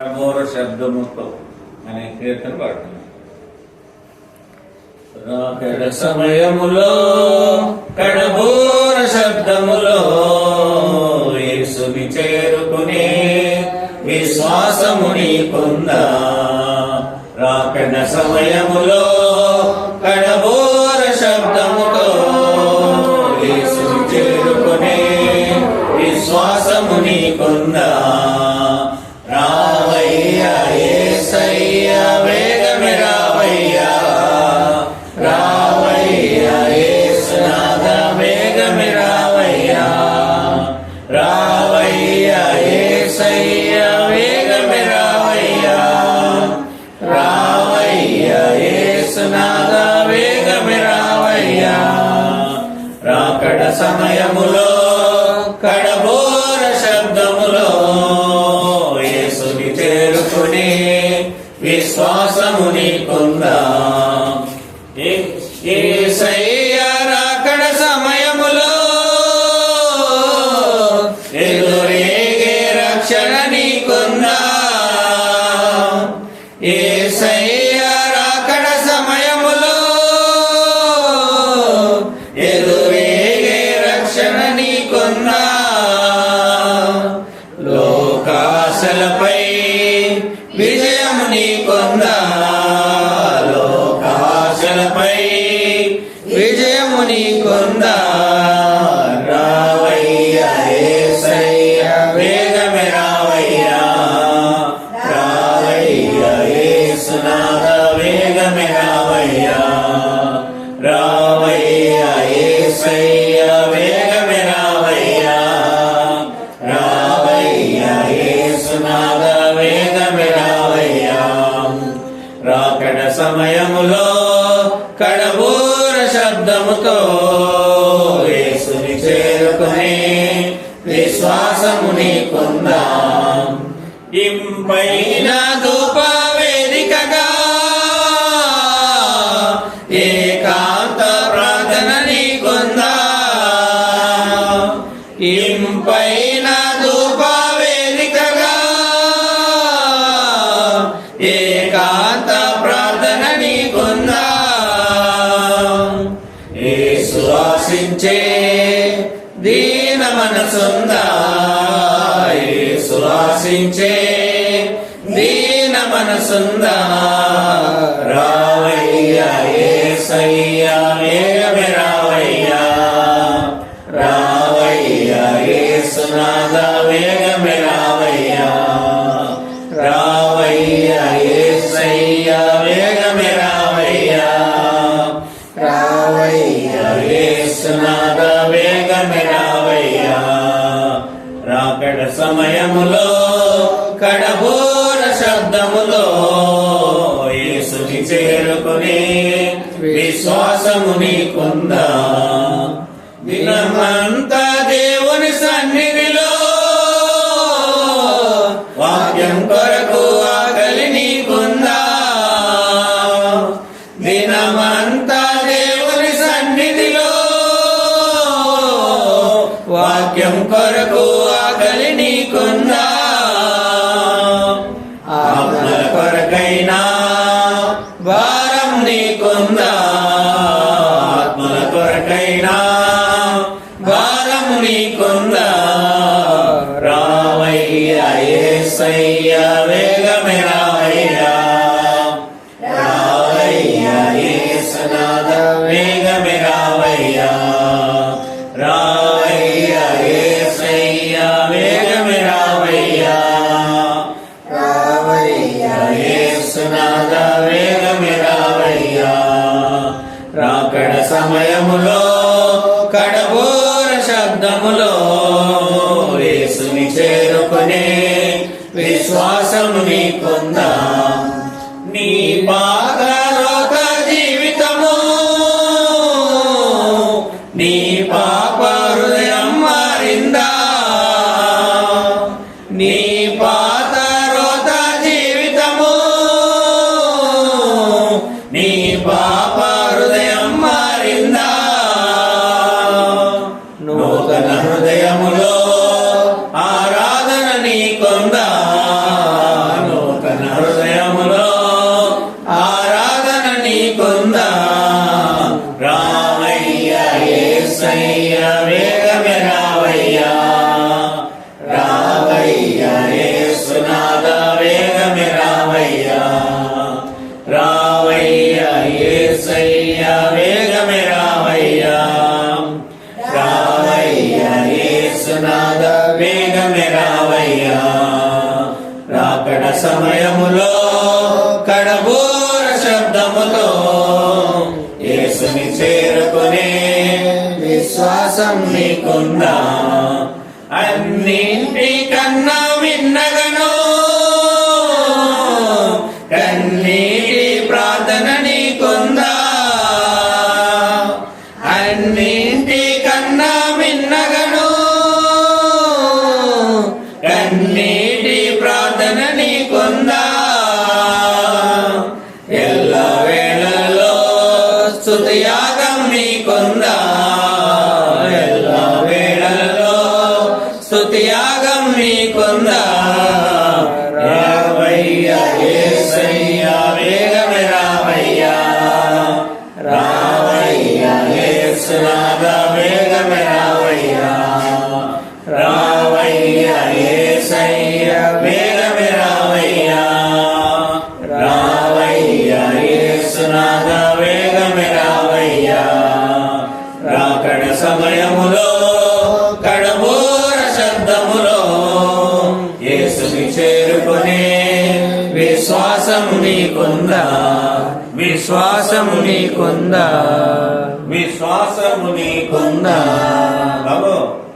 ఘోర శబ్దముతో అనే కీర్తన పాడుతున్నాం. సమయములో కడబోర శబ్దములో యేసుని చేరుకునే విశ్వాసము నీకుందా? రాకడ సమయములో కడబో సమయములో విజయము నీకుందా విశ్వాసముని ఇంపైన ధూప వేదికగా ఏకాంత ప్రార్థన నీకుందాం. ఇంపైన ధూప వేదికగా ఏకాంత ప్రార్థన నీకుందాం. ఏ సువాసించే దీన మనసుందా యేసు ఆశించే దీన మనసుందా రావే సమయములో కడబోర శబ్దములో యేసుని చేరుకుని విశ్వాసము నీకుందా. దినమంతా దేవుని సన్నిధిలో వాక్యం కొరకు ఆకలి నీకుందా. దినమంతా దేవుని సన్నిధిలో వాక్యం కొరకు రాకడ సమయములో కడబోర శబ్దములో యేసుని చేరుకునే విశ్వాసము నీకుందా. నీ పాదరోగ ఏసునాథ వేగమే రావయ్యా రాకడ సమయములో కడబోర శబ్దములో యేసుని చేరుకునే విశ్వాసం నీకున్నా. అన్నింటికన్నా சொத்தையார் యేసుని చేరుకునే విశ్వాసం నీకుందా విశ్వాసం నీకుందా విశ్వాసము నీకుందా బాబు.